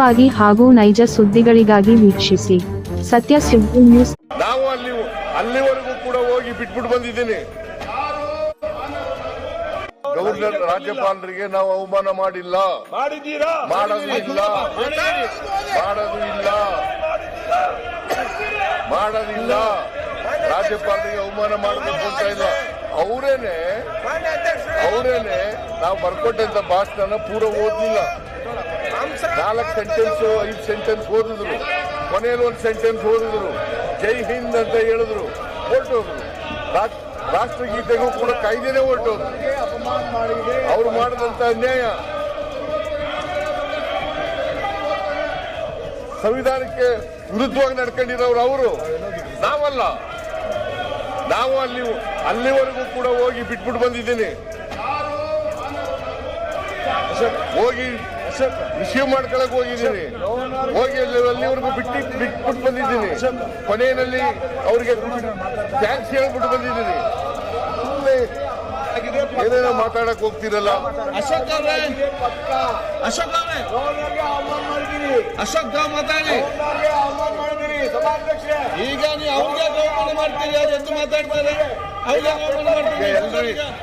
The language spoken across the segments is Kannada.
ವಾಗಿ ಹಾಗೂ ನೈಜ ಸುದ್ದಿಗಳಿಗಾಗಿ ವೀಕ್ಷಿಸಿ. ಸತ್ಯ ಸುದ್ದಿ ನ್ಯೂಸ್. ನಾವು ಅಲ್ಲಿ ಅಲ್ಲಿವರೆಗೂ ಕೂಡ ಹೋಗಿ ಬಿಟ್ಬಿಟ್ಟು ಬಂದಿದ್ದೀನಿ. ಗವರ್ನರ್ ರಾಜ್ಯಪಾಲರಿಗೆ ನಾವು ಅವಮಾನ ಮಾಡಿಲ್ಲ. ಮಾಡೋದು ಇಲ್ಲ. ಮಾಡೋದು ಇಲ್ಲ. ಮಾಡೋದಿಲ್ಲ ರಾಜ್ಯಪಾಲರಿಗೆ ಅವಮಾನ ಮಾಡಬೇಕು ಅಂತ ಇಲ್ಲ. ಅವರೇನೆ ಅವರೇನೆ ನಾವು ಬರ್ಕೊಟ್ಟಂತ ಭಾಷಣ ಪೂರ ಓದ್ಲಿಲ್ಲ. ನಾಲ್ಕು ಸೆಂಟೆನ್ಸ್ ಐದು ಸೆಂಟೆನ್ಸ್ ಓದಿದ್ರು. ಕೊನೆಯಲ್ಲಿ ಒಂದು ಸೆಂಟೆನ್ಸ್ ಓದಿದ್ರು. ಜೈ ಹಿಂದ್ ಅಂತ ಹೇಳಿದ್ರು. ಹೊರಟೋದ್ರು. ರಾಷ್ಟ್ರ- ರಾಷ್ಟ್ರಗೀತೆಗೂ ಕೂಡ ಕಾಯ್ದೆನೇ ಹೊರಟೋದ್ರು. ಅವ್ರು ಮಾಡಿದಂತ ಅನ್ಯಾಯ. ಸಂವಿಧಾನಕ್ಕೆ ವಿರುದ್ಧವಾಗಿ ನಡ್ಕೊಂಡಿರೋರು ಅವರು. ನಾವಲ್ಲ. ನಾವು ಅಲ್ಲಿ ಅಲ್ಲಿವರೆಗೂ ಕೂಡ ಹೋಗಿ ಬಿಟ್ಬಿಟ್ಟು ಬಂದಿದ್ದೀನಿ. ಹೋಗಿ ರಿಸೀವ್ ಮಾಡ್ಕೊಳಕ್ ಹೋಗಿದ್ದೀನಿ. ಹೋಗಿ ಅಲ್ಲಿ ಅಲ್ಲಿವರೆಗೂ ಬಿಟ್ಟು ಬಿಟ್ಬಿಟ್ಟು ಬಂದಿದ್ದೀನಿ. ಕೊನೆಯಲ್ಲಿ ಅವರಿಗೆ ಥ್ಯಾಂಕ್ಸ್ ಹೇಳ್ಬಿಟ್ಟು ಬಂದಿದ್ದೀನಿ. ಏನೇನೋ ಮಾತಾಡಕ್ ಹೋಗ್ತಿರಲ್ಲ? ಅಶೋಕ್ ಅವ್ರೆ. ಅಶೋಕ್ ಅವ್ರೆ. ಅಶೋಕ್ ಮಾತಾಡಿ. ಈಗ ನೀವು ಅವ್ರಿಗೆ ಅವಮಾನ ಮಾಡ್ತೀರಿ ಅವ್ರು ಎದ್ದು ಮಾತಾಡ್ತಾರೆ. ಅವ್ರಿಗೆ ಅವಮಾನ ಮಾಡ್ತೀರಿ.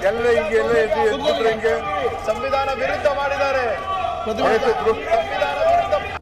ಎಲ್ಲ ಹಿಂಗೆ ಎಲ್ಲ ಎದ್ದು ಎದ್ಬಿಟ್ರೆ ಹಿಂಗೆ? ಸಂವಿಧಾನ ವಿರುದ್ಧ ಮಾಡಿದ್ದಾರೆ. ಆಯ್ತು. ಸಂವಿಧಾನ